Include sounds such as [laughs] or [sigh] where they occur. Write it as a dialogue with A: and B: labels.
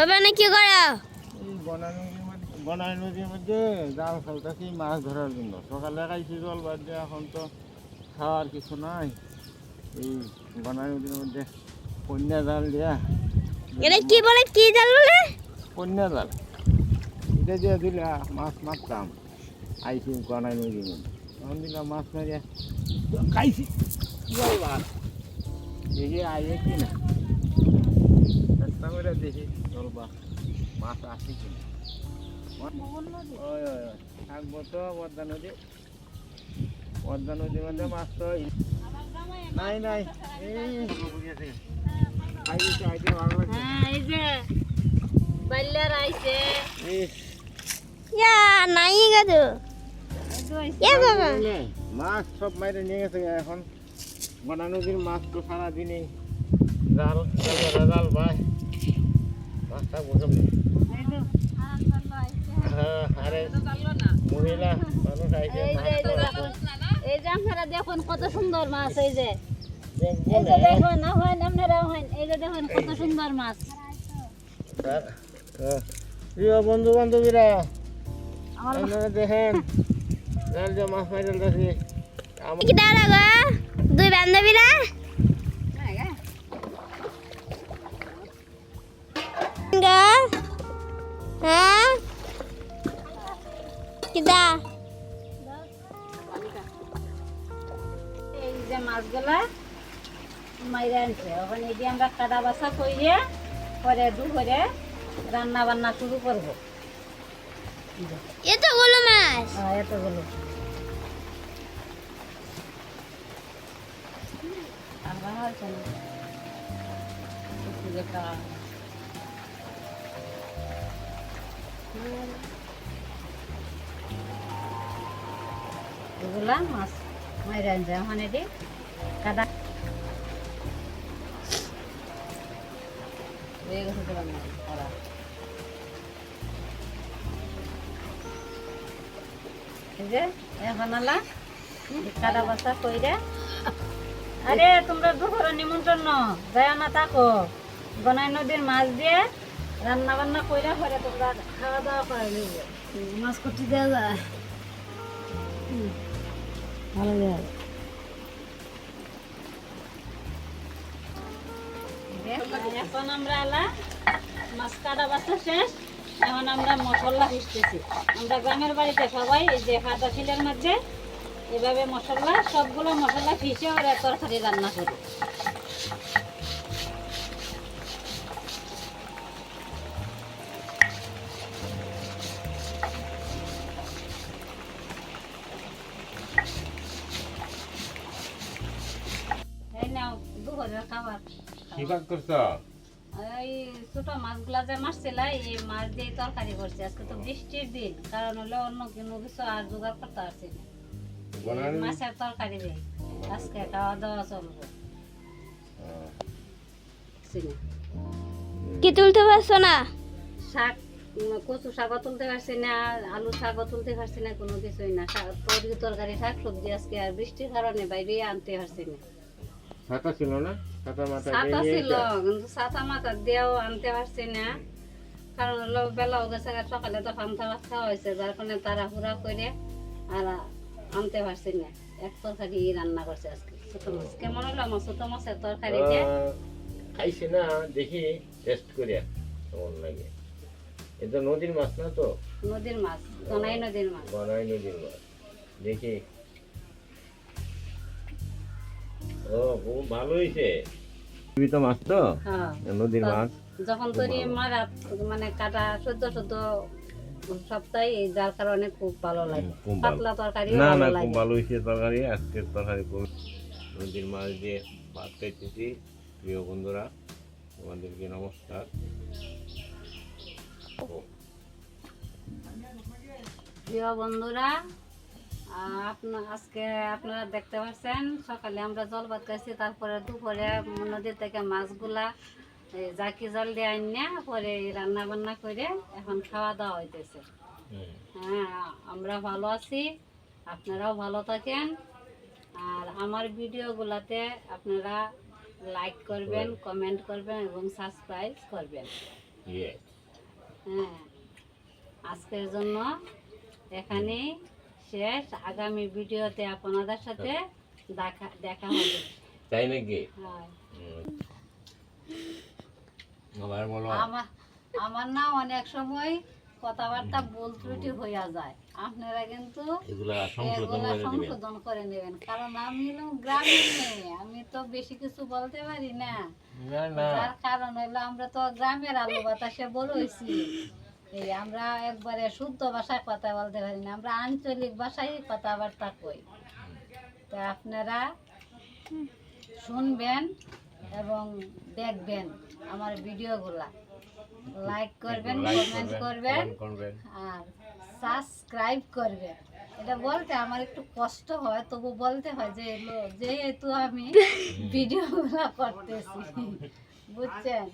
A: বাবা না কি করো?
B: বনাই নদীর মধ্যে জাল ফেলতেছি মাছ ধরার জন্য। সকালে খাইছি জল বাদ দিয়ে এখন তো খাওয়ার কিছু নাই। এই বনাই নদীর মধ্যে কন্যা জাল দিয়া
A: এটা কি বলে কি জাল বলে?
B: কন্যা জাল। এটা দিয়ে দিলে মাছ মারতাম আইছি বনাই নদীর মধ্যে। এখন দিলাম মাছ মারিয়া খাইছি। জল বাদ দেখি আইয়ে কি না। চেষ্টা করে দেখি জল বাদ মাছ আসে কি না? ওই ওই ওই। থাকব তো পদ্মা নদী। পদ্মা নদীর মধ্যে মাছ তো নাই নাই।
C: হ্যাঁ?
B: মাছ সব মাইরে নিয়ে গেছে এখন। বনা নদীর মাছ তো সারাদিনই। জাল জাল ভাই
C: এই যে আর।
B: মহিলা মানুষ আইছে
C: এই দেখুন, আপনারা দেখুন কত সুন্দর মাছ এই যে
B: দেখব
C: এই যে
B: না।
C: দেখুন না হয় আপনারা হয় এই যে দেখুন কত সুন্দর মাছ।
B: প্রিয় বন্ধু বান্ধবীরা আপনারা দেখেন জাল যে মাছ দেখি
A: গো দুই বান্ধবীরা কিদা
C: এই যে মাছগুলা মাইরে আনছে। ওখানে এই যে আমরা কাদা বাসা করিয়ে পরে দুপুরে রান্না বান্না শুরু করব।
A: এ তো গুলো মাছ?
C: হ্যাঁ, এতগুলো আর বাবা আছে এগুলা মাছ মাইরে আনছে। এখন এটি কাদা হয়ে গেছে তো রান্না করা। যে এখন আলা কাদা বাসা কইরা আরে তোমরা দুপুরে নিমন্ত্রণ যায় না থাকো। গনাই নদীর মাছ দিয়ে রান্না বান্না কইরা পরে তোমরা খাওয়া দাওয়া করে মাছ কুটি দেওয়া যায়। ভালো যায় এখন আমরা আলা, মাছ কাটা বাসা শেষ। এখন আমরা মশলা পিসতেছি আমরা গ্রামের বাড়িতে সবাই যে হাতা শিলের মধ্যে এভাবে মশলা, সবগুলো মশলা ফিসে ওরা তরকারি রান্না করি। খাবার
B: কি কাজ করছ?
C: এই ছোট মাছগুলা যে মারছিল এই মাছ দিয়ে তরকারি করছি। আজকে তো বৃষ্টির দিন কারণ হলো অন্য কোনো কিছু আর জোগাড় করতে পারছি না। মাছের তরকারি দিয়ে আজকে খাওয়া দাওয়া চলবে।
A: কি তুলতে পারছ না?
C: শাক কচু শাকও তুলতে পারছি না আলু শাকও তুলতে পারছি না কোনো কিছুই না। শাক তরকারি শাক সবজি আজকে আর বৃষ্টির কারণে বাইরে আনতে পারছি না।
B: ছাতা ছিল না? ছাতা মাথা
C: ছাতা ছিল কিন্তু ছাতা মাথা দিয়েও আনতে পারছি না। কারণ হলো বেলাও গেছে গা, সকালে তো খামথা খাওয়া হয়েছে যার কারণে তারা হুড়া করে আর আনতে পারছি না। এক তরকারি রান্না করছে আজকে ছোট মাছ। কেমন হলো আমার ছোট মাছের
B: আহ, খাইছি না দেখি টেস্ট করিয়া কেমন লাগে। এটা নদীর মাছ না তো?
C: নদীর মাছ গনাই নদীর মাছ।
B: বনাই নদীর মাছ। দেখি। ও খুব ভালো হয়েছে জীবিত মাছ তো? নদীর মাছ?
C: যখন তৈরি মারা মানে কাটা সদ্য সদ্য সপ্তাহে এই যার কারণে খুব ভালো লাগে। পাতলা তরকারি
B: না না খুব ভালো হয়েছে তরকারি আজকের তরকারি খুব নদীর মাছ দিয়ে ভাত খাইতেছি। প্রিয় বন্ধুরা তোমাদেরকে নমস্কার।
C: প্রিয় বন্ধুরা আপনার আজকে আপনারা দেখতে পাচ্ছেন সকালে আমরা জল ভাত খাইছি তারপরে দুপুরে নদীর থেকে মাছগুলা জাকি জল দিয়ে আনিয়া পরে রান্না বান্না করে এখন খাওয়া দাওয়া হইতেছে। হ্যাঁ আমরা ভালো আছি আপনারাও ভালো থাকেন। আর আমার ভিডিওগুলাতে আপনারা লাইক করবেন কমেন্ট করবেন এবং সাবস্ক্রাইব করবেন। হ্যাঁ আজকের জন্য এখানেই। শেষ। আগামী ভিডিওতে আপনাদের সাথে দেখা দেখা হবে।
B: তাই নাকি?
C: হ্যাঁ।
B: আবার বলো।
C: আমার আমার না অনেক সময় কথাবার্তা ভুল ত্রুটি হইয়া যায়। আপনারা কিন্তু
B: এগুলা সংশোধন করে দিবেন
C: সংশোধন করে নেবেন। কারণ আমি হলাম গ্রামের মেয়ে। আমি তো বেশি কিছু বলতে পারি না।
B: না না।
C: কারণ হইল আমরা তো গ্রামের আলো বাতাসে বড় হয়েছি। এই আমরা একবারে শুদ্ধ ভাষায় কথা বলতে পারি না আমরা আঞ্চলিক ভাষায় কথাবার্তা কই। তা আপনারা শুনবেন এবং দেখবেন আমার ভিডিওগুলা। লাইক করবেন কমেন্ট করবেন আর সাবস্ক্রাইব করবেন। এটা বলতে আমার একটু কষ্ট হয় তবু বলতে হয় যে যেহেতু আমি [laughs] ভিডিওগুলো করতেছি বুঝছেন?